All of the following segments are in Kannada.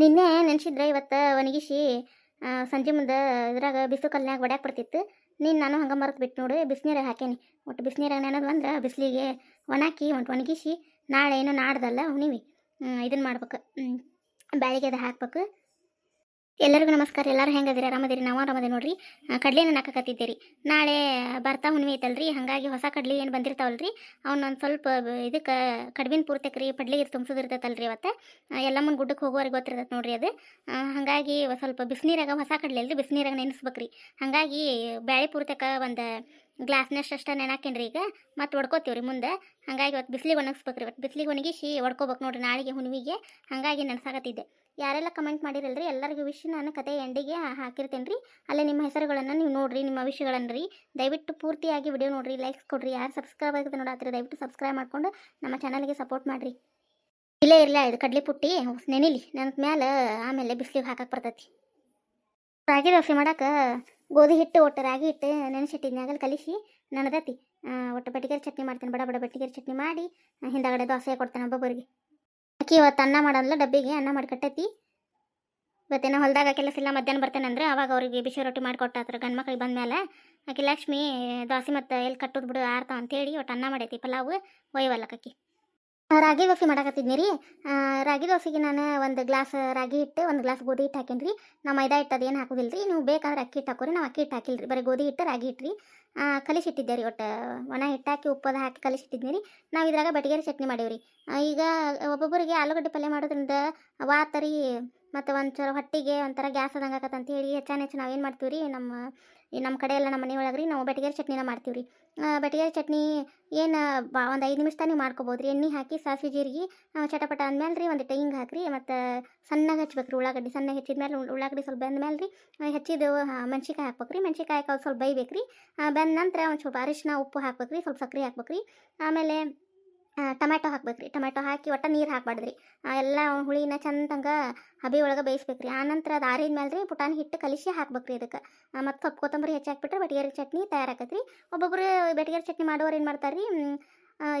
ನಿನ್ನೆ ನೆನ್ಸಿದ್ರೆ ಇವತ್ತು ಒಣಗಿಸಿ ಸಂಜೆ ಮುಂದೆ ಇದ್ರಾಗ ಬಿಸಿಲು ಕಲ್ನ್ಯಾಗ ಒಡ್ಯಾಕ ಬರ್ತಿತ್ತು ನೀನು ನಾನು ಹಂಗೆ ಮರೆತು ಬಿಟ್ಟು ನೋಡು ಬಿಸಿನೀರಾಗ ಹಾಕೇನಿ ಒಟ್ಟು ಬಿಸಿನೀರಾಗ ನೆನದು ಅಂದ್ರೆ ಬಿಸಿಲಿಗೆ ಒಣಾಕಿ, ಒಟ್ಟು ಒಣಗಿಸಿ, ನಾಳೆ ಏನೋ ನಾಡ್ದಲ್ಲ ಹುಣಿವಿ ಇದನ್ನು ಮಾಡ್ಬೇಕು. ಬ್ಯಾಳಿಗೆ ಅದು ಹಾಕ್ಬೇಕು. ಎಲ್ಲರಿಗೂ ನಮಸ್ಕಾರ. ಎಲ್ಲರೂ ಹೆಂಗದಿರಿ? ಆರಾಮದಿರಿ? ನಾವು ಆರಾಮದಿ ನೋಡ್ರಿ. ಕಡ್ಲಿನ ಹಾಕಕತ್ತಿದ್ದೀರಿ ನಾಳೆ ಬರ್ತಾ ಹುಣ್ಣಿಮೆ ಐತಲ್ರಿ. ಹಾಗಾಗಿ ಹೊಸ ಕಡ್ಲಿ ಏನು ಬಂದಿರ್ತಾವಲ್ರಿ? ಅವ್ನ ಒಂದು ಸ್ವಲ್ಪ ಇದಕ್ಕೆ ಕಡ್ಬಿನ ಪೂರ್ತಕ್ರಿ ಪಡ್ಲಿಗೆ ತುಂಬಿಸೋದಿರ್ತೈತಲ್ರಿ ಇವತ್ತು. ಎಲ್ಲಮ್ಮನ ಗುಡ್ಡಕ್ಕೆ ಹೋಗೋರಿಗೆ ಗೊತ್ತಿರ್ತೈತೆ ನೋಡ್ರಿ ಅದು. ಹಾಗಾಗಿ ಸ್ವಲ್ಪ ಬಿಸಿನೀರಾಗ, ಹೊಸ ಕಡ್ಲಿ ಅಲ್ರಿ ಬಿಸಿನೀರಾಗ ನೆನೆಸ್ಬೇಕ್ರಿ. ಹಾಗಾಗಿ ಬ್ಯಾಳೆ ಪೂರ್ತಕ ಒಂದು ಗ್ಲಾಸ್ನಷ್ಟು ಅಷ್ಟ ನೆನಾಕೇನ್ರಿ ಈಗ. ಮತ್ತೆ ರೀ ಮುಂದೆ. ಹಾಗಾಗಿ ಇವತ್ತು ಬಿಸಿಲಿಗೆ ಒಣಗಿಸ್ಬೇಕ್ರಿ. ಇವತ್ತು ಬಿಸಿಲಿಗೆ ಒಣಗಿಸಿ ಒಡ್ಕೋಬೇಕು ನೋಡಿರಿ ನಾಳೆಗೆ ಹುಣ್ಣಿಮೆಗೆ ಹಾಗಾಗಿ ನೆನೆಸಾಕತ್ತಿದ್ದೆ. ಯಾರೆಲ್ಲ ಕಮೆಂಟ್ ಮಾಡಿರಲ್ರಿ ಎಲ್ಲರಿಗೂ ವಿಶ್ ನಾನು ಕತೆ ಎಂಡಿಗೆ ಹಾಕಿರ್ತೇನೆ ರೀ. ಅಲ್ಲೇ ನಿಮ್ಮ ಹೆಸರುಗಳನ್ನು ನೀವು ನೋಡ್ರಿ, ನಿಮ್ಮ ವಿಷಯಗಳನ್ನು ರೀ. ದಯವಿಟ್ಟು ಪೂರ್ತಿಯಾಗಿ ವಿಡಿಯೋ ನೋಡ್ರಿ, ಲೈಕ್ಸ್ ಕೊಡಿರಿ. ಯಾರು ಸಬ್ಸ್ಕ್ರೈಬ್ ಆಗುತ್ತೆ ನೋಡಾತ್ರಿ, ದಯವಿಟ್ಟು ಸಬ್ಸ್ಕ್ರೈಬ್ ಮಾಡ್ಕೊಂಡು ನಮ್ಮ ಚಾನಲ್ಗೆ ಸಪೋರ್ಟ್ ಮಾಡಿರಿ. ಇಲ್ಲೇ ಇರಲ್ಲ ಇದು ಕಡ್ಲಿ ಪುಟ್ಟಿ ನೆನಿಲಿ. ನನ್ನ ಮ್ಯಾಲೆ ಆಮೇಲೆ ಬಿಸಿಲಿಗೆ ಹಾಕಕ್ಕೆ ಬರ್ತೈತಿ. ರಾಗಿ ದೋಸೆ ಮಾಡಕ್ಕೆ ಗೋಧಿ ಹಿಟ್ಟು ಒಟ್ಟು ರಾಗಿ ಹಿಟ್ಟು ನೆನೆಸಿಟ್ಟಿದ್ನಾಗಲ್ ಕಲಿಸಿ ನನದತಿ ಒಟ್ಟು ಬಟ್ಟಿಗೆರೆ ಚಟ್ನಿ ಮಾಡ್ತೇನೆ. ಬಡ ಬಡ ಬಟ್ಟಿಗೆರೆ ಚಟ್ನಿ ಮಾಡಿ ಹಿಂದಗಡೆ ದೋಸೆ ಕೊಡ್ತೇನೆ ಒಬ್ಬೊಬ್ಬರಿಗೆ. ಅಕ್ಕಿ ಇವತ್ತು ಅನ್ನ ಮಾಡೋಲ್ಲ ಡಬ್ಬಿಗೆ, ಅನ್ನ ಮಾಡಿ ಕಟ್ಟೈತಿ ಇವತ್ತೇನೋ ಹೊಲದಾಗ ಕೆಲಸ ಇಲ್ಲ ಮಧ್ಯಾಹ್ನ ಬರ್ತೇನೆ ಅಂದ್ರೆ ಅವಾಗ ಅವ್ರಿಗೆ ಬಿಸಿ ರೊಟ್ಟಿ ಮಾಡಿಕೊಟ್ಟಾತ್ರ ಗಂಡು ಮಕ್ಳಿಗೆ ಬಂದ್ಮೇಲೆ ಆಕಿ ಲಕ್ಷ್ಮಿ, ದೋಸೆ ಮತ್ತು ಎಲ್ಲಿ ಕಟ್ಟೋದು ಬಿಡು, ಆರ್ತಾವ ಅಂತೇಳಿ ಒಟ್ಟು ಅನ್ನ ಮಾಡೈತಿ ಪಲಾವು ಒಯ್ಯವಲ್ಲಕ್ಕಿ ರಾಗಿ ದೋಸೆ ಮಾಡಾಕತ್ತಿದ್ನಿ ರೀ ರಾಗಿ ದೋಸೆಗೆ ನಾನು ಒಂದು ಗ್ಲಾಸ್ ರಾಗಿ ಹಿಟ್ಟು, ಒಂದು ಗ್ಲಾಸ್ ಗೋಧಿ ಹಿಟ್ಟು ಹಾಕೇನಿ ರೀ ನಾವು ಮೈದಾ ಹಿಟ್ಟು ಅದೇನು ಹಾಕೋದಿಲ್ಲ ರೀ ನೀವು ಬೇಕಾದ್ರೆ ಅಕ್ಕಿ ಹಿಟ್ಟು ಹಾಕೋರಿ, ನಾವು ಅಕ್ಕಿ ಹಿಟ್ಟು ಹಾಕಿಲ್ಲ ರೀ ಬರೀ ಗೋಧಿ ಹಿಟ್ಟು, ರಾಗಿ ಹಿಟ್ಟು ರೀ ಕಲಿಸಿಟ್ಟಿದ್ದೆ ರೀ ಒಟ್ಟು ಒಣ ಹಿಟ್ಟು ಹಾಕಿ, ಉಪ್ಪದ ಹಾಕಿ ಕಲಿಸಿಟ್ಟಿದ್ನಿ ರೀ ನಾವು ಇದ್ರಾಗ ಬಟಿಗೇರಿ ಚಟ್ನಿ ಮಾಡೀವಿ ರೀ ಈಗ ಒಬ್ಬೊಬ್ಬರಿಗೆ ಆಲೂಗಡ್ಡೆ ಪಲ್ಯ ಮಾಡೋದ್ರಿಂದ ವಾತ ರೀ ಮತ್ತು ಒಂಚೂರು ಹೊಟ್ಟಿಗೆ ಒಂಥರ ಗ್ಯಾಸ್ ಆದಂಗೆ ಹೇಳಿ ಹೆಚ್ಚಾನ ಹೆಚ್ಚು ನಾವೇನು ಮಾಡ್ತೀವಿ ರೀ ನಮ್ಮ ನಮ್ಮ ಕಡೆ ಎಲ್ಲ ನಮ್ಮ ಮನೆ ರೀ ನಾವು ಬೆಟಗೇರಿ ಚಟ್ನಿನ ಮಾಡ್ತೀವಿ ರೀ ಬೆಟಗೇರಿ ಚಟ್ನಿ ಏನು ಬಾ ಒಂದು ಐದು ನಿಮಿಷ ತಾನೇ ಮಾಡ್ಕೋಬೋದು ರೀ ಎಣ್ಣೆ ಹಾಕಿ ಸಾಸಿವೆ ಜೀರಿಗೆ ಚಟಪಟ ಅಂದಮೇಲೆ ರೀ ಒಂದು ಟೈಂಗ್ ಹಾಕ್ರಿ ಮತ್ತು ಸಣ್ಣಗೆ ಹಚ್ಬೇಕು ರೀ ಉಳ್ಳಾಗಡ್ಡಿ ಸಣ್ಣ ಹೆಚ್ಚಿದ್ಮೇಲೆ ಉಳ್ಳಾಗಡ್ಡಿ ಸ್ವಲ್ಪ ಬೆಂದ್ಮೇಲೆ ರೀ ಆ, ಹೆಚ್ಚಿದ ಮೆಣ್ಸಿಕಾಯಿ ಹಾಕ್ಬೇಕು ರೀ ಮೆಣ್ಸಿಕಾಯಿ ಸ್ವಲ್ಪ ಬೈಬೇಕು ರೀ ಬೆಂದ ನಂತರ ಒಂದು ಸ್ವಲ್ಪ ಅರಿಶಿನ ಉಪ್ಪು ಹಾಕ್ಬೇಕು ರೀ ಸ್ವಲ್ಪ ಸಕ್ಕರೆ ಹಾಕ್ಬೇಕು ರೀ ಆಮೇಲೆ ಟೊಮ್ಯಾಟೊ ಹಾಕ್ಬೇಕು ರೀ ಟೊಮ್ಯಾಟೊ ಹಾಕಿ ಒಟ್ಟು ನೀರು ಹಾಕ್ಬಾರ್ದು ರೀ ಎಲ್ಲ ಹುಳಿನ ಚಂದಂಗೆ ಹಬಿ ಒಳಗೆ ಬೇಯಿಸ್ಬೇಕು ರೀ ಆನಂತರ ಅದು ಆರಿದ ಮೇಲೆ ರೀ ಪುಟಾಣಿ ಹಿಟ್ಟು ಕಲಿಸಿ ಹಾಕ್ಬೇಕು ರೀ ಇದಕ್ಕೆ ಮತ್ತು ಸ್ವಲ್ಪ ಕೊತ್ತಂಬರಿ ಹೆಚ್ಚಾಕ್ಬಿಟ್ರೆ ಬೆಟಗೇರಿ ಚಟ್ನಿ ತಯಾರಾಗತ್ತೆ ರೀ ಒಬ್ಬೊಬ್ಬರು ಬೆಟಗೇರಿ ಚಟ್ನಿ ಮಾಡೋರು ಏನು ಮಾಡ್ತಾರೆ ರೀ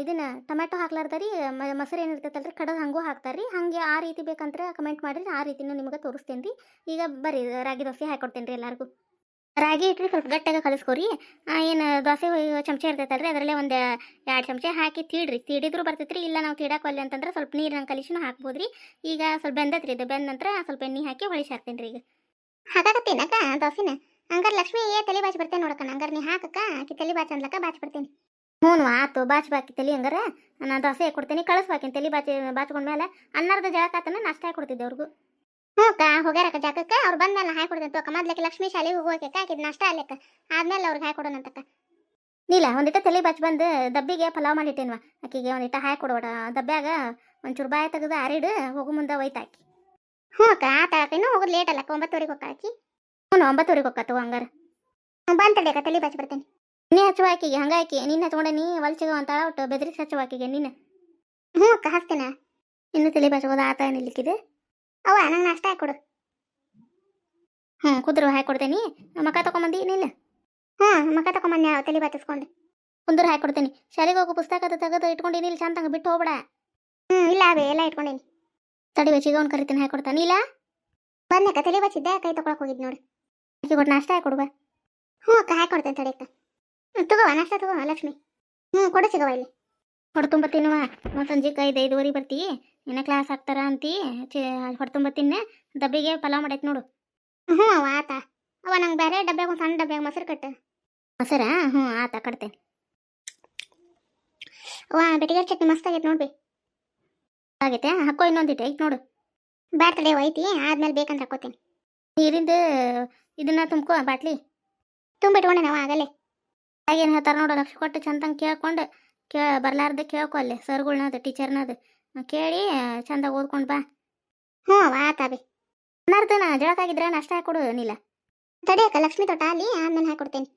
ಇದನ್ನು ಟೊಮ್ಯಾಟೊ ಹಾಕ್ಲಾರ್ದ ರೀ ಮೊಸರು ಏನು ಇರ್ತೈತಲ್ಲ ರೀ ಕಡದು ಹಂಗೂ ಹಾಕ್ತಾರೆ ರೀ ಹಾಗೆ ಆ ರೀತಿ ಬೇಕಂದ್ರೆ ಕಮೆಂಟ್ ಮಾಡಿರಿ, ಆ ರೀತಿನೂ ನಿಮಗೆ ತೋರಿಸ್ತೀನಿ ರೀ ಈಗ ಬರ್ರಿ, ರಾಗಿ ದೋಸೆ ಹಾಕೊಡ್ತೇನೆ ರೀ ಎಲ್ಲರಿಗೂ. ರಾಗಿ ಇಟ್ರಿ ಸ್ವಲ್ಪ ಗಟ್ಟಿಯಾಗಿ ಕಲಿಸ್ಕೊರಿ. ಏನು ದೋಸೆ ಚಮಚ ಇರ್ತೈತಲ್ರಿ ಅದರಲ್ಲೇ ಒಂದು ಎರಡು ಚಮಚ ಹಾಕಿ ತೀಡ್ರಿ. ತೀಡಿದ್ರು ಬರ್ತೈತ್ರಿ ಇಲ್ಲ ನಾವು ತೀಡಾಕಲ್ಲಿ ಅಂತಂದ್ರೆ ಸ್ವಲ್ಪ ನೀರನ್ನ ಕಲಿಸಿನೂ ಹಾಕ್ಬೋದು ರೀ ಈಗ ಸ್ವಲ್ಪ ಬೆಂದತ್ರಿ ಇದು ಬೆಂದ ನಂತರ ಸ್ವಲ್ಪ ಎಣ್ಣೆ ಹಾಕಿ ಹೊಳಿಸಿ ಹಾಕ್ತೇನೆ ರೀ ಈಗ. ಹಾಕಾಕತ್ತೇನಕ್ಕ ದೋಸೆನ? ಹಂಗಾರೆ ಲಕ್ಷ್ಮಿ ಏ ತಲೆ ಬಾಚಿ ಬರ್ತೇನೆ ನೋಡಕ್ಕ ಹಂಗಾರೆ ನೀ ಹಾಕಕ್ಕ ಆಕಿ ತಲೆ ಬಾಚಿ ಅನ್ಲಕ್ಕ ಬಾಚಿ ಬರ್ತೀನಿ. ಹ್ಞೂ ಆತು ಬಾಚಿ ಬಾಕಿ ತಲೆ ಹಂಗಾರ. ನಾನು ದೋಸೆ ಕೊಡ್ತೇನೆ ಕಳಿಸ್ಬಾಕಿನ ತಲೆ ಬಾಚಿ ಬಾಚ್ಕೊಂಡ್ಮೇಲೆ ಅನ್ನಾರ್ದ ಆತನ ನಾಷ್ಟ ಕೊಡ್ತಿದ್ದೆ ಅವ್ರಿಗೂ. ಹ್ಞೂ ಅಕ್ಕ ಹೋಗ್ಯಾರಕ್ಕ ಜಾಗಕ್ಕೆ ಅವ್ರು ಬಂದ್ಮೇಲೆ ಹಾಕಿ ಕೊಡ್ತೇನೆ ತೋಕ. ಮೊದ್ಲಕ್ಕೆ ಲಕ್ಷ್ಮಿ ಶಾಲೆಗೆ ಹೋಗೋಕೆ ಹಾಕಿದ್ ನಾಷ್ಟ ಅಲ್ಲಕ್ಕ ಆದ್ಮೇಲೆ ಅವ್ರಿಗೆ ಹಾಕಿ ಕೊಡೋಣಂತಕ್ಕ ನೀಲ ಒಂದಿಟ್ಟ ತಲೆ ಬಚ್ ಬಂದು ದಬ್ಬಿಗೆ ಪಲಾವ್ ಮಾಡಿಟ್ಟೇನ್ವ? ಆಕಿಗೆ ಒಂದಿಟ್ಟ ಹಾಯ್ ಕೊಡೋಡ. ದಬ್ಬ್ಯಾಗ ಒಂಚೂರು ಬಾಯಿ ತೆಗೆದು ಆರಿಡು ಹೋಗು ಮುಂದೆ ಒಯ್ತಾಕಿ ಹ್ಞೂ ಅಕ್ಕ ಆತ ಇನ್ನೂ ಹೋಗೋದು ಲೇಟ್ ಅಲ್ಲಕ್ಕ. ಒಂಬತ್ತುವರೆಗೆ ಆಕಿ. ಹ್ಞೂ ಒಂಬತ್ತುವರೆಗೆ ಹೋಗ್ಕತ್ತು ಹಂಗಾರ. ಬಂತಡೆ ಅಕ್ಕ ತಲೆ ಬಚ್ ಬರ್ತೇನೆ ನೀ ಹಚ್ಚುವ ಆಕಿಗೆ ಹಂಗಾಕಿ ನೀನು ಹಚ್ಕೊಂಡೆ ನೀ ಹೊಲ್ಚಿಗೆ ಅಂತಾಳ ಒಟ್ಟು ಬೆದರಿಸಿ ಹಚ್ಚುವ ಆಕಿಗೆ ನೀನು ಹ್ಞೂ ಅಕ್ಕ ಹಚ್ತೇನೆ. ಇನ್ನೂ ತಲೆ ಬಾಚೋದು ಆತ ಏನಿಲ್ಲಿಕ್ಕಿದೆ ಅವ ನಂಗೆ ನಾಷ್ಟ ಹಾಕೊಡು ಹ್ಞೂ ಕುದ್ರು ಹಾಕೊಡ್ತೇನಿ ಮಕ ತಗೊಂಬಂದಿ ಏನಿಲ್ಲ ಹ್ಞೂ ಮಕ ತಗೊಂಬಂದು ಯಾವ ತಲೆ ಬಾತಿಸ್ಕೊಂಡು. ಕುಂದ್ರ ಹಾಕೊಡ್ತೇನೆ ಶಾಲೆಗೆ ಹೋಗೋ ಪುಸ್ತಕ ಅದು ತೆಗೆದು ಇಟ್ಕೊಂಡಿನಿ ಇಲ್ಲಿ ಚಂದಂಗ ಬಿಟ್ಟು ಹೋಗ್ಬೇಡ. ಹ್ಞೂ ಇಲ್ಲ ಅವೇ ಎಲ್ಲ ಇಟ್ಕೊಂಡೇನಿ. ತಡಿ ಬಚ್ಚಿಗೆ ಅವ್ನು ಕರಿತೀನಿ ಹಾಕೊಡ್ತಾನೆ ಇಲ್ಲ? ಬಂದಕ್ಕ ತಲೆ ಬಚ್ಚಿದ್ದೆ ಕೈ ತಗೊಳಕ್ ಹೋಗಿದ್ ನೋಡಿ. ಅಕ್ಕಿ ಕೊಟ್ಟು ನಾಷ್ಟ ಹಾಕೊಡುವ ಹ್ಞೂ ಅಕ್ಕ ಹಾಕೊಡ್ತೇನೆ ತಡಿ ಅಕ್ಕ. ಹ್ಞೂ ತಗೋ ನಾಷ್ಟ ತಗೋ ಲಕ್ಷ್ಮಿ. ಹ್ಞೂ ಕೊಡು ಸಿಗವ ಇಲ್ಲಿ. ಹೊಡೆ ತುಂಬ ತಿನ್ನುವ ಮತ್ತೊಂದು ಸಂಜೆಗೆ ಐದು ಐದುವರೆ ಬರ್ತಿ. ಇನ್ನ ಕ್ಲಾಸ್ ಹಾಕ್ತಾರ ಅಂತಿ ಹೊಡೆ ತುಂಬ ತಿನ್ನೆ ದಬ್ಬಿಗೆ ಪಲಾವ್ ಮಾಡೈತೆ ನೋಡು. ಹ್ಞೂ ಅವ ಆತ. ಅವ ನಂಗೆ ಬೇರೆ ಡಬ್ಬ್ಯಾಗ ಒಂದು ಸಣ್ಣ ಡಬ್ಬ್ಯಾಗ ಮೊಸರು ಕಟ್ಟು. ಮೊಸರಾ? ಹ್ಞೂ, ಆತ ಕಟ್ತೇನೆ ಅವ ಬೆಟ್ಟಿಗೆ ಚಟ್ನಿ ಮಸ್ತ್ ಆಗೈತೆ ನೋಡ್ಬಿ. ಆಗೈತೆ, ಹಾಕೋ ಇನ್ನೊಂದಿಟ್ಟು ಐತೆ ನೋಡು. ಬ್ಯಾಟ್ ತಡೆ ಐತಿ, ಆದ್ಮೇಲೆ ಬೇಕಂದ್ರೆ ಹಾಕೋತೀನಿ. ನೀರಿಂದ ಇದನ್ನ ತುಂಬ್ಕೋ, ಬಾಟ್ಲಿ. ತುಂಬಿಟ್ಕೊಂಡೆ ನಾವು ಆಗಲೇ. ಆಗೇನು ಹೇಳ್ತಾರೆ ನೋಡು ಲಕ್ಷ ಕೊಟ್ಟು ಚಂದಂಗೆ ಕೇಳ್ಕೊಂಡು ಕೇ ಬರ್ಲಾರ್ದೆ ಕೇಳ್ಕೊ ಅಲ್ಲಿ, ಸರ್ಗಳ್ನದು, ಟೀಚರ್ನದು. ಕೇಳಿ ಚಂದ ಓದ್ಕೊಂಡು ಬಾ. ಹ್ಞೂ ಆತ ಬಿ ಅನ್ನಾರ್ದನ ಜಳಕಾಗಿದ್ರೆ ನಾಷ್ಟ ಹಾಕೊಡು ನೀಲ ತಡಿಯಕ್ಕ ಲಕ್ಷ್ಮಿ ತೋಟ ಅಲ್ಲಿ ಆಮೇಲೆ ಹಾಕೊಡ್ತೇನೆ.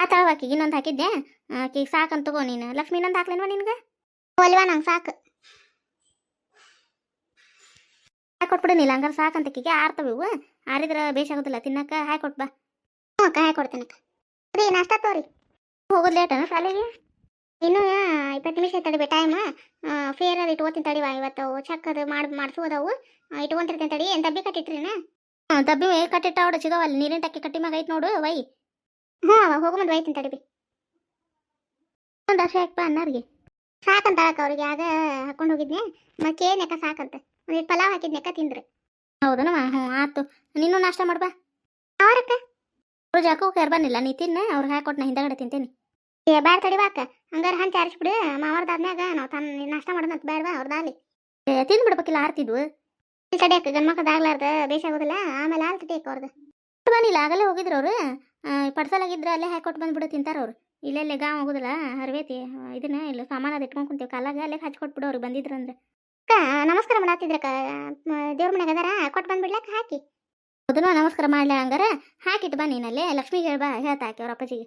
ಆತ ಆಕಿಗೆ ಇನ್ನೊಂದು ಹಾಕಿದ್ದೆ. ಆಕಿಗೆ ಸಾಕಂತ ತಗೋ ನೀನು. ಲಕ್ಷ್ಮಿ ಇನ್ನೊಂದು ಹಾಕ್ಲೇನ್ವಾ ನಿನ್ಗೆ? ಅಲ್ವಾ ನಂಗೆ ಸಾಕು. ಹಾಕೊಟ್ಬಿಡು ನೀಲ ಹಂಗಾರೆ ಸಾಕಂತಕಿಗೆ ಆರ್ತವೆ ಇವು. ಆರಿದ್ರೆ ಬೇಸಾಗೋದಿಲ್ಲ ತಿನ್ನಕ್ಕೆ ಹಾಕೊಟ್ ಬಾ. ಹ್ಞೂ ಅಕ್ಕ ಹಾಕೊಡ್ತೇನಕ್ಕ ರೀ, ನಾಷ್ಟ ತೋರಿ ಹೋಗೋದು ಲೇಟನ ಶಾಲೆಗೆ? ಇನ್ನೂ ಇಪ್ಪತ್ತು ನಿಮಿಷ ತಡಿಬೇ ಟೈಮ್ ಫೇರ್ ಅದು ಇಟ್ಕೋತೀನಿ ತಡಿವ ಇವತ್ತು. ಚಕ್ ಅದು ಮಾಡಿ ಅದಾವು ಇಟ್ಕೊಂತಿರ್ತೀನಿ ತಡಿ. ಏನು ದಬ್ಬಿ ಕಟ್ಟಿಟ್ರಿನ ಹಾಂ ದಬ್ಬಿ ಕಟ್ಟಿಟ್ಟ ಅವಡ ಸಿಗವಲ್ಲ ನೀರಿನ ಟಕ್ಕಿ ಕಟ್ಟಿ ಮ್ಯಾಗ ಐತೆ ನೋಡು ವೈ. ಹಾಂ ಹೋಗೋ ಮುಂದೆ ಒಯ್ತೀನಿ ತಡಿಬಿ ಒಂದು ವರ್ಷ ಯಾಕಪ್ಪ ಅನ್ನಾರಿಗೆ. ಸಾಕಂತ ಅವ್ರಿಗೆ. ಆಗ ಹಾಕೊಂಡು ಹೋಗಿದ್ನೆ. ಮತ್ತೆ ಏನಕ್ಕ ಸಾಕಂತ. ಒಂದು ಪಲಾವ್ ಹಾಕಿದ್ನೆಕ್ಕ ತಿಂದ್ರೆ. ಹೌದನವ ಹ್ಞೂ ಆತು. ನೀನು ನಾಷ್ಟ ಮಾಡ್ಬಾ. ಅವರಕ್ಕ? ಅವ್ರು ಜಾಕು ಕೇರ್ ಬನ್ನಿಲ್ಲ ನೀ ತಿನ್ನ ಅವ್ರಿಗೆ ಹಾಕೊಟ್ಟು ನಾ ಹಿಂದಗಡೆ ತಿಂತೀನಿ. ಏ ಬ್ಯಾಡ ತಡಿವಾಕ ಹಂಗಾರೆ ಹಂಚಿ ಆರಿಸ್ಬಿಡು ಮಾವರ್ದಾದ್ಮ್ಯಾಗ ನಾವು ತನ್ನ ನಾಷ್ಟ ಮಾಡೋದಂತ ಬೇಡವಾ ಅವ್ರದಾಲಿ ತಿಂದು ಬಿಡ್ಬೇಕಿಲ್ಲ ಆರ್ತಿದ್ವು. ಇಲ್ಲಿ ತಡಿಯಕ್ಕ ಗಂಡ್ಮಕ್ಳದಾಗ್ಲಾರ್ದ ಬೇಷ ಆಗೋದಿಲ್ಲ. ಆಮೇಲೆ ಹಾಲು ತಡಿಯಕ್ಕೆ ಅವ್ರದ್ದು ಬನ್ನಿಲ್ಲ ಆಗಲೇ ಹೋಗಿದ್ರು ಅವರು. ಪಡ್ಸಲಾಗಿದ್ರೆ ಅಲ್ಲೇ ಹಾಕೊಟ್ಟು ಬಂದ್ಬಿಡು ತಿಂತಾರ ಅವ್ರು. ಇಲ್ಲೆಲ್ಲೇ ಗಾಂವ್ ಹೋಗುದಿಲ್ಲ, ಹರ್ವೇತಿ ಇದನ್ನ ಇಲ್ಲ ಸಾಮಾನು ಅದು ಇಟ್ಕೊಂಡ್ ಕುಂತೀವಿ. ಕಾಲಾಗ ಅಲ್ಲೇ ಹಚ್ಕೊಟ್ಬಿಡು ಅವ್ರಿಗೆ ಬಂದಿದ್ರು ಅಂದ್ರೆ. ಅಕ್ಕ, ನಮಸ್ಕಾರ ಮಾಡತ್ತಿದ್ರಕ್ಕ ದೇವ್ರ ಮನೆಗೆ ಅದಾರ? ಕೊಟ್ಟು ಬಂದ್ಬಿಡ್ಲಕ್ಕ, ಹಾಕಿ. ಅದನ್ನು ನಮಸ್ಕಾರ ಮಾಡ್ಲ ಹಂಗಾರ? ಹಾಕಿಟ್ಟು ಬಾ ನೀನಲ್ಲೇ ಲಕ್ಷ್ಮಿಗೆ ಹೇಳ್ಬಾ ಹೇಳ್ತಾ ಹಾಕಿ ಅವ್ರ ಅಪ್ಪಾಜಿಗೆ.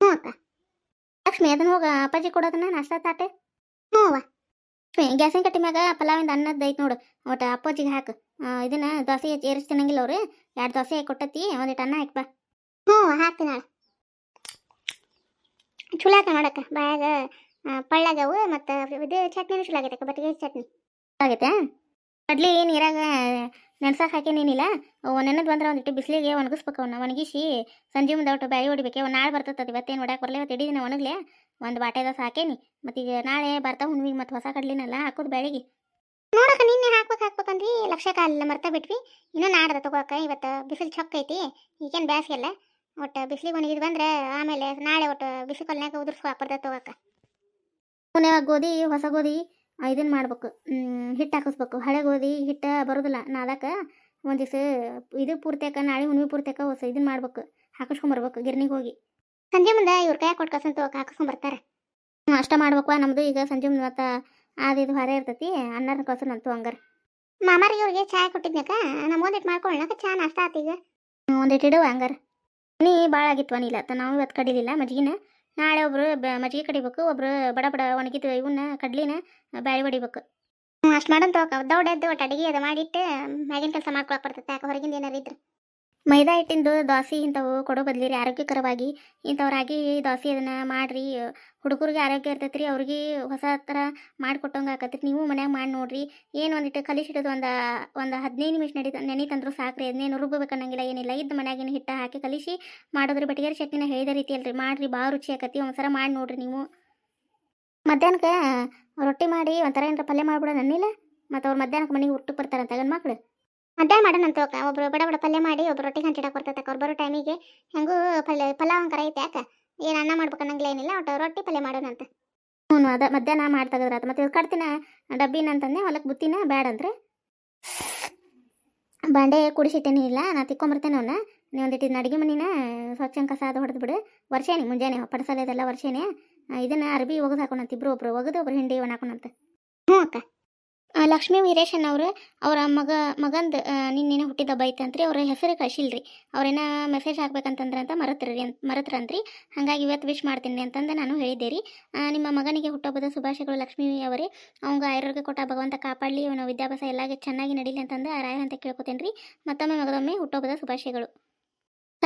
ಹ್ಞೂ ಅಕ್ಕ. ಲಕ್ಷ್ಮಿ, ಅದನ್ನ ಹೋಗ, ಅಪ್ಪಾಜಿ ಕೊಡೋದನ್ನ ನಾಷ್ಟ ತಾಟೆ. ಹ್ಞೂ ಲಕ್ಷ್ಮಿ, ಗ್ಯಾಸಿನ ಕಟ್ಟಿ ಮ್ಯಾಗ ಪಲಾವಿಂದ ಅನ್ನದ್ದು ಐತೆ ನೋಡು, ಒಟ್ಟು ಅಪ್ಪಾಜಿಗೆ ಹಾಕು. ಇದನ್ನ ದೋಸೆ ಏರಿಸಿ ತಿನ್ನಂಗಿಲ್ಲ ಅವ್ರು, ಎರಡು ದೋಸೆ ಕೊಟ್ಟತಿ ಒಂದಿಟ್ಟು ಅನ್ನ ಹಾಕಿ ಬಾ. ಹ್ಞೂ ಹಾಕ್ತೀನಿ ನಾಳೆ. ಚಲೋ ಆತ ನೋಡಕ್ಕ, ಬಾಯಾಗ ಪಳ್ಳಾಗವು ಮತ್ತು ಇದು ಚಟ್ನಿನೂ ಚಲೋ ಬಟ್ಟಿಗೆ ಚಟ್ನಿ. ಆಗೈತೆ? ಕಡ್ಲಿ ನೀರಾಗ ನೆನ್ಸಕ್ಕೆ ಹಾಕೇನೇನಿಲ್ಲ ನೆನದು ಬಂದ್ರೆ ಒಂದಿಟ್ಟು ಬಿಸಿಲಿಗೆ ಒಣಗಿಸ್ಬೇಕು ಅವನ್ನ ಒಣಗಿಸಿ ಸಂಜೆ ಮುಂದೆ ಒಟ್ಟು ಬ್ಯಾಳಿ ಹೊಡಿಬೇಕು. ಒಂದು ನಾಳೆ ಬರ್ತದೆ ಇವತ್ತೇನು ಹೊಡ್ಯಾಕ ಬರಲಿ ಇವತ್ತು ಇಡೀ ದಿನ ಒಣಗ್ಲೆ. ಒಂದು ಸಾಕೇನಿ ಮತ್ತು ಈಗ ನಾಳೆ ಬರ್ತಾ ಹುಣ್ಣಿಗೆ ಮತ್ತು ಹೊಸ ಕಡ್ಲಿನೆಲ್ಲ ಹಾಕೋದು ಬ್ಯಾಳಿಗೆ. ನೋಡಕ್ಕ ನಿನ್ನೆ ಹಾಕ್ಬೇಕು ಹಾಕ್ಬೇಕಂದ್ವಿ ಲಕ್ಷ ಕಾಲಿಲ್ಲ ಮರ್ತಾ ಬಿಟ್ವಿ. ಇನ್ನೂ ನಾಡ್ದ ತಗೋಕ ಇವತ್ತು ಬಿಸಿಲು ಚೊಕ್ಕ ಐತಿ. ಈಗೇನು ಬ್ಯಾಸಿಗೆಲ್ಲ. ಒಟ್ಟು ಬಿಸಿಲಿಗೆ ಒಣಗಿದ್ ಬಂದ್ರೆ ಆಮೇಲೆ ನಾಳೆ ಒಟ್ಟು ಬಿಸಿ ಕಲ್ನಾಗ ಉದುರ್ಸ್ಕೊಳಕ್ ಬರ್ತದೆ ತಗೋಕ. ಪುಣ್ಯವಾಗ ಗೋಧಿ ಹೊಸ ಗೋಧಿ ಇದನ್ನು ಮಾಡ್ಬೇಕು. ಹಿಟ್ಟು ಹಾಕಿಸ್ಬೇಕು. ಹಳೆ ಗೋಧಿ ಹಿಟ್ಟು ಬರೋದಿಲ್ಲ. ನಾದಕ್ಕೆ ಒಂದು ದಿವಸ ಇದು ಪೂರ್ತಿಯಾಕ ನಾಳೆ ಹುಣ್ಣಿಮೆ ಪೂರ್ತಿಯಾಕ ಹೊಸ ಇದನ್ನು ಮಾಡ್ಬೇಕು. ಹಾಕಿಸ್ಕೊಂಬರ್ಬೇಕು ಗಿರ್ನಿಗೆ ಹೋಗಿ. ಸಂಜೆ ಮುಂದೆ ಇವ್ರ ಕೈ ಕೊಟ್ಟು ಕಸಂತ ಹಾಕಿಸ್ಕೊಂಬರ್ತಾರೆ ಹ್ಞೂ ಅಷ್ಟ ಮಾಡ್ಬೇಕು. ನಮ್ಮದು ಈಗ ಸಂಜೆ ಮುಂದೆ ಮತ್ತು ಅದು ಇದು ಹೊರೆ ಇರ್ತೈತಿ ಅನ್ನಾರ ಅಂತೂ ಹಂಗಾರೆ. ಮಾಮಾರಿ ಇವ್ರಿಗೆ ಚಾಯ್ ಕೊಟ್ಟಿದ್ನಕ ನಮ್ಮ ಒಂದಿಟ್ಟು ಮಾಡ್ಕೊಳ್ಳೋಣ ಚಾ ನಾಷ್ಟ ಆತೀಗ ಒಂದಿಟ್ಟು ಇಡುವ ಹಂಗಾರ. ನೀ ಭಾಳ ಆಗಿತ್ತು ಅನಿಲ್ಲ ತ ನಾವು ಇವತ್ತು ಕಡಿಲಿಲ್ಲ ಮಜ್ಗಿನ ನಾಳೆ ಒಬ್ರು ಬ ಮಜ್ಜಿಗೆ ಕಡಿಬೇಕು, ಒಬ್ರು ಬಡ ಬಡ ಒಣಗಿದ ಇವನ್ನ ಕಡ್ಲಿನ ಬ್ಯಾಳಿ ಹೊಡಿಬೇಕು. ಅಷ್ಟ ಮಾಡೋಣ ತಗೋಕ ದೌಡ್ ಎದ್ದು ಒಟ್ಟು ಅಡಿಗೆ ಅದು ಮಾಡಿಟ್ಟು ಮ್ಯಾಗಿನ ಕೆಲಸ ಮಾಡ್ಕೊಳಕ್ ಬರ್ತೈತೆ. ಯಾಕೆ ಹೊರಗಿಂದ ಏನಾರು ಇದ್ರೆ. ಮೈದಾ ಹಿಟ್ಟಿಂದು ದೋಸೆ ಇಂಥವು ಕೊಡೋ ಬದ್ಲಿ ರೀ ಆರೋಗ್ಯಕರವಾಗಿ. ಇಂಥವು ರಾಗಿ ದೋಸೆ ಅದನ್ನು ಮಾಡಿರಿ. ಹುಡುಗರಿಗೆ ಆರೋಗ್ಯ ಇರ್ತೈತೆ ರೀ ಅವ್ರಿಗೆ ಹೊಸ ಥರ ಮಾಡಿಕೊಟ್ಟಂಗೆ ಆಕತ್ರಿ. ನೀವು ಮನ್ಯಾಗ ಮಾಡಿ ನೋಡಿರಿ. ಏನು ಒಂದಿಟ್ಟು ಕಲಿಸಿಡೋದು ಒಂದು ಒಂದು ಹದಿನೈದು ನಿಮಿಷ ನಡಿ ಸಾಕು ರೀ ಅದನ್ನೇನು ರುಬ್ಬಬೇಕನ್ನಂಗಿಲ್ಲ ಏನಿಲ್ಲ. ಇದ್ದು ಮನ್ಯಾಗಿನ ಹಿಟ್ಟು ಹಾಕಿ ಕಲಿಸಿ ಮಾಡೋದ್ರಿ. ಬಟಿಗೆರೆ ಚಟ್ನಿನ ಹೇಳಿದ ರೀತಿ ಅಲ್ರಿ. ಮಾಡಿರಿ, ಭಾಳ ರುಚಿ ಆಕತಿ ಒಂದ್ಸಲ ಮಾಡಿ ನೋಡಿರಿ ನೀವು. ಮಧ್ಯಾಹ್ನಕ್ಕೆ ರೊಟ್ಟಿ ಮಾಡಿ ಒಂಥರ ಏನಾರ ಪಲ್ಯ ಮಾಡ್ಬಿಡೋ ನನ್ನಿಲ್ಲ. ಮತ್ತು ಅವ್ರು ಮಧ್ಯಾಹ್ನಕ್ಕೆ ಮನೆಗೆ ಹುಟ್ಟಕ್ಕೆ ಬರ್ತಾರಂತ ಗಂಡು ಮಕ್ಳು ಮಧ್ಯಾಹ್ನ ಮಾಡೋಣ ಅಂತ ಒಬ್ರು ಬಡ ಬಡ ಪಲ್ಯ ಮಾಡಿ ಒಬ್ರು ರೊಟ್ಟಿ ಹಂಚಿಡಕ್ಕೆ ಬರ್ತೈತೆ ಅವ್ರು ಬರೋ ಟೈಮಿಗೆ ಹೆಂಗೂ ಪಲ್ಯ, ಪಲಾವ್ ಹಂಗಾರ ಐತೆ ಯಾಕೆ? ಏನು ಅನ್ನ ಮಾಡ್ಬೇಕು ಅನ್ನಂಗಿಲ್ಲ ಏನಿಲ್ಲ, ಒಟ್ಟು ರೊಟ್ಟಿ ಪಲ್ಯ ಮಾಡೋಣ ಅಂತ. ಹ್ಞೂ ಅದ ಮಧ್ಯಾಹ್ನ ಮಾಡಿ ತೆಗೆದ್ರಾತ ಮತ್ತೆ ಕಡ್ತಿನ ಡಬ್ಬಿನ ಅಂತಂದೆ ಹೊಲಕ್ಕೆ ಬುತ್ತಿನ ಬ್ಯಾಡ ಅಂದ್ರೆ? ಬಾಂಡೆ ಕುಡಿಸಿಟ್ಟೇನಿ ಇಲ್ಲ, ನಾ ತಿಕ್ಕೊಂಬರ್ತೇನೆ ಅವನ್ನ ನೀವು ಒಂದಿಟ್ಟು ಅಡುಗೆ ಮನಿನ ಸ್ವಚ್ಛ ಕಸ ಅದು ಹೊಡೆದು ಬಿಡು. ವರ್ಷೇನಿ, ಮುಂಜಾನೆ ಪಡಸಲೇದೆಲ್ಲ ವರ್ಷೇನೆ. ಇದನ್ನ ಅರ್ಬಿ ಒಗದು ಹಾಕೊಂಡಂತ ಇಬ್ರು ಒಬ್ರು. ಒಗದು ಒಬ್ರು ಹಿಂಡಿ ಒಣ ಹಾಕೋಣಂತ. ಹ್ಞೂ ಅಕ್ಕ. ಲಕ್ಷ್ಮೀ ವೀರೇಶನ್ ಅವರು ಅವರ ಮಗ, ಮಗಂದು ನಿನ್ನೇನ ಹುಟ್ಟಿದ ಹಬ್ಬ ಐತಂತ್ರಿ ಅವ್ರ ಹೆಸರು ಕಳಿಸಿಲ್ರಿ. ಅವ್ರೇನ ಮೆಸೇಜ್ ಹಾಕ್ಬೇಕಂತಂದ್ರೆ ಅಂತ ಮರತ್ರಿ ಅಂತ ಮರತ್ರಂತ್ರಿ. ಹಾಗಾಗಿ ಇವತ್ತು ವಿಶ್ ಮಾಡ್ತೀನಿ ಅಂತಂದು ನಾನು ಹೇಳಿದ್ದೆ ರೀ. ನಿಮ್ಮ ಮಗನಿಗೆ ಹುಟ್ಟಬದ ಶುಭಾಶಯಗಳು ಲಕ್ಷ್ಮೀ ಅವರೇ. ಅವಂಗ ಆರೋಗ್ಯ ಕೊಟ್ಟ ಭಗವಂತ ಕಾಪಾಡಲಿ, ಅವನ ವಿದ್ಯಾಭ್ಯಾಸ ಎಲ್ಲ ಚೆನ್ನಾಗಿ ನಡೀಲಿ ಅಂತಂದು ರಾಯ ಅಂತ ಕೇಳ್ಕೊತೇನೆ ರೀ ಮತ್ತೊಮ್ಮೆ ಮಗದೊಮ್ಮೆ ಹುಟ್ಟುಹಬ್ಬದ ಶುಭಾಶಯಗಳು.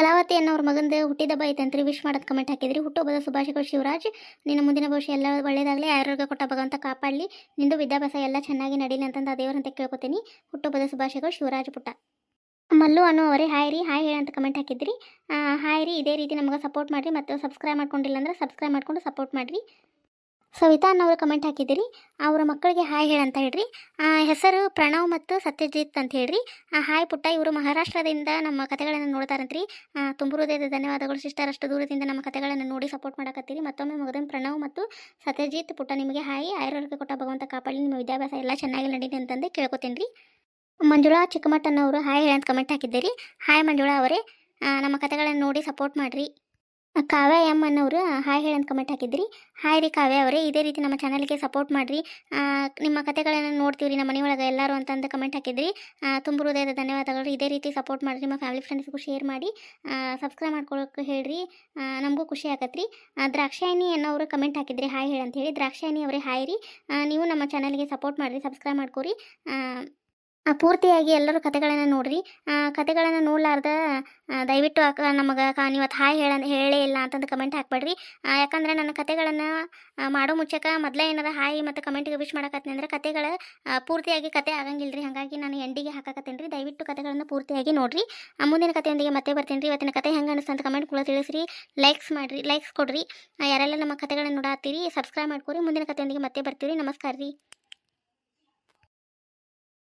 ಕಲಾವತಿ ಅನ್ನೋರ ಮಗಂದು ಹುಟ್ಟಿದಬ್ಬ ಐತಂತ್ರಿ ವಿಶ್ ಮಾಡೋದು ಕಮೆಂಟ್ ಹಾಕಿದ್ರಿ. ಹುಟ್ಟುಹಬ್ಬದ ಶುಭಾಶಯಗಳು ಶಿವರಾಜ್. ನಿನ್ನ ಮುಂದಿನ ಭವಿಷ್ಯ ಎಲ್ಲ ಒಳ್ಳೇದಾಗಲಿ, ಆರೋಗ್ಯ ಕೊಟ್ಟ ಭಗವಂತ ಕಾಪಾಡಲಿ. ನಿಂದು ವಿದ್ಯಾಭ್ಯಾಸ ಎಲ್ಲ ಚೆನ್ನಾಗಿ ನಡೀಲಿ ಅಂತಂದು ಆ ದೇವರಂತ ಕೇಳ್ಕೊತೀನಿ. ಹುಟ್ಟುಹಬ್ಬದ ಶುಭಾಶಯಗಳು ಶಿವರಾಜ್ ಪುಟ್ಟ. ಮಲ್ಲು ಅನ್ನೋ ಅವರೇ, ಹಾಯ್ ರೀ, ಹಾಯ್ ಹೇಳಿ ಅಂತ ಕಮೆಂಟ್ ಹಾಕಿದ್ರಿ. ಹಾಯ್ ರೀ, ಇದೇ ರೀತಿ ನಮಗೆ ಸಪೋರ್ಟ್ ಮಾಡಿರಿ. ಮತ್ತು ಸಬ್ಸ್ಕ್ರೈಬ್ ಮಾಡ್ಕೊಂಡಿಲ್ಲ ಅಂದ್ರೆ ಸಬ್ಸ್ಕ್ರೈಬ್ ಮಾಡ್ಕೊಂಡು ಸಪೋರ್ಟ್ ಮಾಡಿರಿ. ಸವಿತಾ ಅನ್ನೋರು ಕಮೆಂಟ್ ಹಾಕಿದ್ದೀರಿ. ಅವರ ಮಕ್ಕಳಿಗೆ ಹಾಯ್ ಹೇಳಂತ ಹೇಳ್ರಿ. ಹೆಸರು ಪ್ರಣವ್ ಮತ್ತು ಸತ್ಯಜಿತ್ ಅಂತ ಹೇಳ್ರಿ. ಹಾಯ್ ಪುಟ್ಟ ಇವರು ಮಹಾರಾಷ್ಟ್ರದಿಂದ ನಮ್ಮ ಕಥೆಗಳನ್ನು ನೋಡ್ತಾರಂತ್ರಿ. ತುಂಬ ಧನ್ಯವಾದಗಳು ಸಿಸ್ಟರ್ ಅಷ್ಟು ದೂರದಿಂದ ನಮ್ಮ ಕಥೆಗಳನ್ನು ನೋಡಿ ಸಪೋರ್ಟ್ ಮಾಡಕತ್ತೀರಿ. ಮತ್ತೊಮ್ಮೆ ಮಗದೇ ಪ್ರಣವ್ ಮತ್ತು ಸತ್ಯಜಿತ್ ಪುಟ್ಟ ನಿಮಗೆ ಹಾಯ್ ಆಯುರ್ವೇದಕ್ಕೆ ಕೊಟ್ಟ ಭಗವಂತ ಕಾಪಾಡಿ. ನಿಮ್ಮ ವಿದ್ಯಾಭ್ಯಾಸ ಎಲ್ಲ ಚೆನ್ನಾಗಿ ನಡೀಲಿ ಅಂತಂದು ಕೇಳ್ಕೊತೀನಿ ರೀ ಮಂಜುಳಾ ಚಿಕ್ಕಮಟ್ಟನವರು ಹಾಯ್ ಹೇಳಿ ಅಂತ ಕಮೆಂಟ್ ಹಾಕಿದ್ದೀರಿ. ಹಾಯ್ ಮಂಜುಳಾ ಅವರೇ. ನಮ್ಮ ಕಥೆಗಳನ್ನು ನೋಡಿ ಸಪೋರ್ಟ್ ಮಾಡಿರಿ. ಕಾವ್ಯ ಎಂ ಅನ್ನೋರು ಹಾಯ್ ಹೇಳಿ ಅಂತ ಕಮೆಂಟ್ ಹಾಕಿದ್ರಿ. ಹಾಯ್ ರೀ ಕಾವ್ಯ ಅವರೇ, ಇದೇ ರೀತಿ ನಮ್ಮ ಚಾನಲ್ಗೆ ಸಪೋರ್ಟ್ ಮಾಡಿರಿ. ನಿಮ್ಮ ಕತೆಗಳನ್ನು ನೋಡ್ತೀವಿ ನಮ್ಮ ಮನೆಯೊಳಗೆ ಎಲ್ಲರೂ ಅಂತಂದು ಕಮೆಂಟ್ ಹಾಕಿದ್ರಿ. ತುಂಬ ಹೃದಯದ ಧನ್ಯವಾದಗಳು. ಇದೇ ರೀತಿ ಸಪೋರ್ಟ್ ಮಾಡಿರಿ, ನಿಮ್ಮ ಫ್ಯಾಮಿಲಿ ಫ್ರೆಂಡ್ಸ್ಗೂ ಶೇರ್ ಮಾಡಿ. ಸಬ್ಸ್ಕ್ರೈಬ್ ಮಾಡ್ಕೊಳ್ಳೋಕೆ ಹೇಳ್ರಿ. ನಮಗೂ ಖುಷಿ ಆಗತ್ತೆ ದ್ರಾಕ್ಷಾಯಿನಿ ಅನ್ನೋರು ಕಮೆಂಟ್ ಹಾಕಿದ್ರಿ, ಹಾಯ್ ಹೇಳಿ ಅಂತ ಹೇಳಿ. ದ್ರಾಕ್ಷಾಯಿನಿ ಅವರೇ, ಹಾಯ್ ರೀ. ನೀವು ನಮ್ಮ ಚಾನಲ್ಗೆ ಸಪೋರ್ಟ್ ಮಾಡಿರಿ ಸಬ್ಸ್ಕ್ರೈಬ್ ಮಾಡ್ಕೊರಿ. ಪೂರ್ತಿಯಾಗಿ ಎಲ್ಲರೂ ಕತೆಗಳನ್ನು ನೋಡ್ರಿ. ಕತೆಗಳನ್ನು ನೋಡ್ಲಾರ್ದ ದಯವಿಟ್ಟು ಅಕ್ಕ, ನಮಗೆ ನೀವತ್ತು ಹಾಯ್ ಹೇಳ, ಹೇಳೇ ಇಲ್ಲ ಅಂತಂದು ಕಮೆಂಟ್ ಹಾಕ್ಬೇಡ್ರಿ. ಯಾಕಂದ್ರೆ ನನ್ನ ಕತೆಗಳನ್ನು ಮಾಡೋ ಮುಚ್ಚಕ ಮೊದಲೇ ಏನಾರ ಹಾಯ್ ಮತ್ತು ಕಮೆಂಟಿಗೆ ವಿಶ್ ಮಾಡಕತ್ತೀನಿ ಅಂದ್ರೆ ಕತೆಗಳ ಪೂರ್ತಿಯಾಗಿ ಕತೆ ಆಗಂಗಿಲ್ಲ ರೀ ಹಾಗಾಗಿ ನಾನು ಎಂಡಿಗೆ ಹಾಕಕತ್ತೇನೆ ರೀ. ದಯವಿಟ್ಟು ಕತೆಗಳನ್ನು ಪೂರ್ತಿಯಾಗಿ ನೋಡ್ರಿ. ಮುಂದಿನ ಕತೆಯೊಂದಿಗೆ ಮತ್ತೆ ಬರ್ತೀನಿ ರೀ. ಇವತ್ತಿನ ಕತೆ ಹೆಂಗೆ ಅನಿಸ್ತಂತ ಕಮೆಂಟ್ ಕೂಡ ತಿಳಿಸ್ರಿ. ಲೈಕ್ಸ್ ಮಾಡಿರಿ ಲೈಕ್ಸ್ ಕೊಡ್ರಿ. ಯಾರೆಲ್ಲ ನಮ್ಮ ಕತೆಗಳನ್ನು ನೋಡತ್ತೀರಿ ಸಬ್ಸ್ಕ್ರೈಬ್ ಮಾಡ್ಕೊರಿ. ಮುಂದಿನ ಕತೆಯೊಂದಿಗೆ ಮತ್ತೆ ಬರ್ತೀವಿ ನಮಸ್ಕಾರ ರೀ